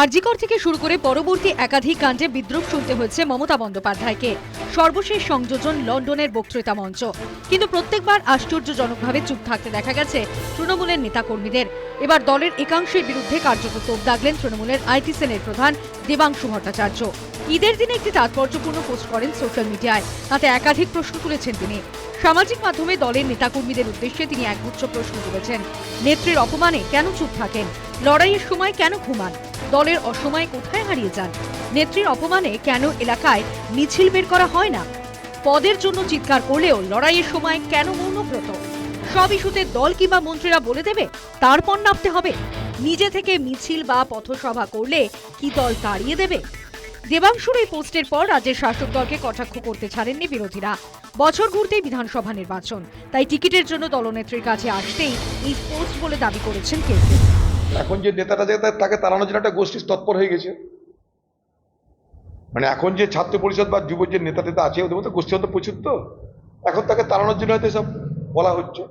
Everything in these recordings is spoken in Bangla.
আরজিকর থেকে শুরু করে পরবর্তী একাধিক কাণ্ডে বিদ্রুপ শুনতে হয়েছে মমতা বন্দ্যোপাধ্যায়কে। সর্বশেষ সংযোজন লন্ডনের বক্তৃতা মঞ্চ। কিন্তু প্রত্যেকবার আশ্চর্যজনকভাবে চুপ থাকতে দেখা গেছে তৃণমূলের নেতাকর্মীদের। এবার দলের একাংশের বিরুদ্ধে কার্যত তোপ দাগলেন তৃণমূলের আইটি সেলের প্রধান দেবাংশু ভট্টাচার্য। ঈদের দিনে একটি তাৎপর্যপূর্ণ পোস্ট করেন সোশ্যাল মিডিয়ায়। তাতে একাধিক প্রশ্ন তুলেছেন তিনি। সামাজিক মাধ্যমে দলের নেতাকর্মীদের উদ্দেশ্যে তিনি একগুচ্ছ প্রশ্ন তুলেছেন। নেত্রীর অপমানে কেন চুপ থাকেন? লড়াইয়ের সময় কেন ঘুমান? দলের অসময়ে কোথায় হারিয়ে যান? নেত্রীর অপমানে কেন এলাকায় মিছিল বের করা হয় না? পদের জন্য চিৎকার করলেও লড়াইয়ের সময় কেন মৌনব্রত? সব ইস্যুতে দল কিংবা মন্ত্রীরা বলে দেবে, তারপর নামতে হবে। নিজে থেকে মিছিল বা পথসভা করলে কি দল তাড়িয়ে দেবে? দেবাংশুর এই পোস্টের পর রাজ্যের শাসক দলকে কটাক্ষ করতে ছাড়েননি বিরোধীরা। বছর ঘুরতেই বিধানসভা নির্বাচন। তাই টিকিটের জন্য দলনেত্রীর কাছে আসতেই এই পোস্ট বলে দাবি করেছেন কেউ এখন যে নেতাটা যে তাকে তাড়ানোর জন্য একটা গোষ্ঠী তৎপর হয়ে গেছে। মানে এখন যে ছাত্র পরিষদ বা যুব যে নেতা টেতা আছে, ওদের মধ্যে গোষ্ঠী তো প্রচুর তো। এখন তাকে তাড়ানোর জন্য হয়তো সব বলা হচ্ছে।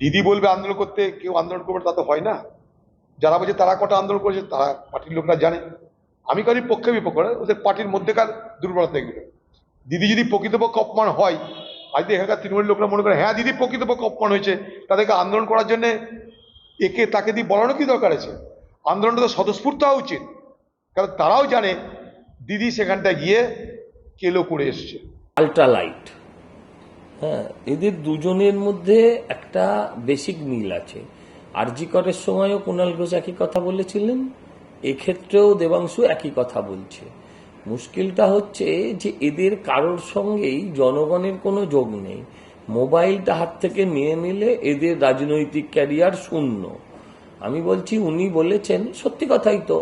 দিদি বলবে আন্দোলন করতে, কেউ আন্দোলন করবে তা তো হয় না। যারা বলছে তারা কটা আন্দোলন করেছে, তারা পার্টির লোকরা জানে। আমি কারি পক্ষে বিপক্ষ ওদের পার্টির মধ্যেকার দুর্বলতা এগুলো। দিদি যদি প্রকৃতপক্ষে অপমান হয়, আজ এখানকার তৃণমূলের লোকরা মনে করে হ্যাঁ দিদি প্রকৃতপক্ষে অপমান হয়েছে, তাদেরকে আন্দোলন করার জন্য একে তাকে দিয়ে বলানো কি দরকার আছে? আন্দোলনটা তো স্বতঃস্ফূর্ত হওয়া উচিত। কারণ তারাও জানে দিদি সেখানটা গিয়ে কেলো করে এসছে। আল্ট্রালাইট হ্যাঁ এদের দুজনের মধ্যে একটা বেসিক মিল আছে। আরজি করের সময়ও কুণাল ঘোষ একই কথা বলেছিলেন। এক্ষেত্রেও দেবাংশু একই কথা বলছে। মুশকিলটা হচ্ছে যে এদের কারোর সঙ্গেই জনগণের কোনো যোগ নেই। মোবাইলটা হাত থেকে নিয়ে নিলে এদের রাজনৈতিক ক্যারিয়ার শূন্য। আমি বলছি, উনি বলেছেন, সত্যি কথাই তো,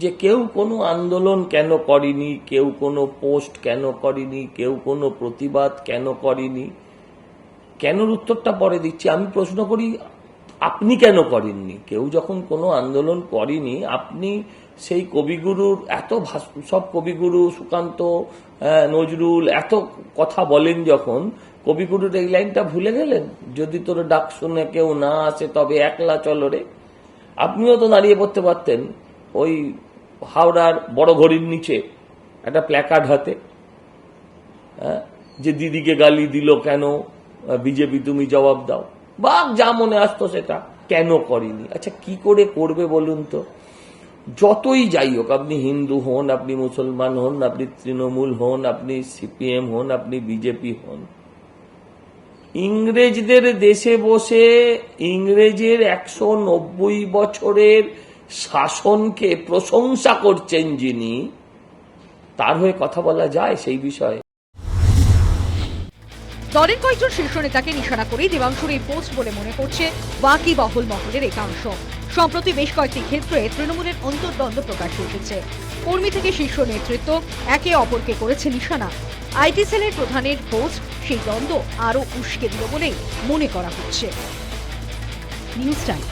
যে কেউ কোনো আন্দোলন কেন করেনি, কেউ কোনো পোস্ট কেন করেনি, কেউ কোনো প্রতিবাদ কেন করেনি, কেনর উত্তরটা পরে দিচ্ছি। আমি প্রশ্ন করি, আপনি কেন করেননি? কেউ যখন কোনো আন্দোলন করেনি, আপনি সেই কবিগুরুর এত সব কবিগুরু সুকান্ত নজরুল, এত কথা বলেন যখন কবিগুরুর এই লাইনটা ভুলে গেলেন? যদি তোর ডাক শুনে কেউ না আসে তবে একলা চলো রে। আপনিও তো দাঁড়িয়ে পড়তে পারতেন ওই হাওড়ার বড় ঘড়ির নিচে একটা প্ল্যাকার্ড হাতে। হ্যাঁ, যে দিদিকে গালি দিল কেন? বিজেপি তুমি জবাব দাও। বা যা মনে আসতো সেটা। কেন করেনি? আচ্ছা কি করে করবে বলুন তো? যতই যাই হোক আপনি হিন্দু হন আপনি মুসলমান হন আপনি তৃণমূল হন আপনি সিপিএম হন আপনি বিজেপি হন ইংরেজদের দেশে বসে ইংরেজের একশো নব্বই বছরের শাসনকে প্রশংসা করছেন যিনি, তার হয়ে কথা বলা যায় সেই বিষয়ে। দলের কয়েকজন শীর্ষ নেতাকে নিশানা করেই দেবাংশুর এই পোস্ট বলে মনে করছে বাকি বহল মহলের একাংশ। সম্প্রতি বেশ কয়েকটি ক্ষেত্রে তৃণমূলের অন্তর্দ্বন্দ্ব প্রকাশ এসেছে কর্মী থেকে শীর্ষ নেতৃত্ব একে অপরকে করেছে নিশানা। আইটি সেলের প্রধানের পোস্ট সেই দ্বন্দ্ব আরও উস্কে দিল বলেই মনে করা হচ্ছে। News time.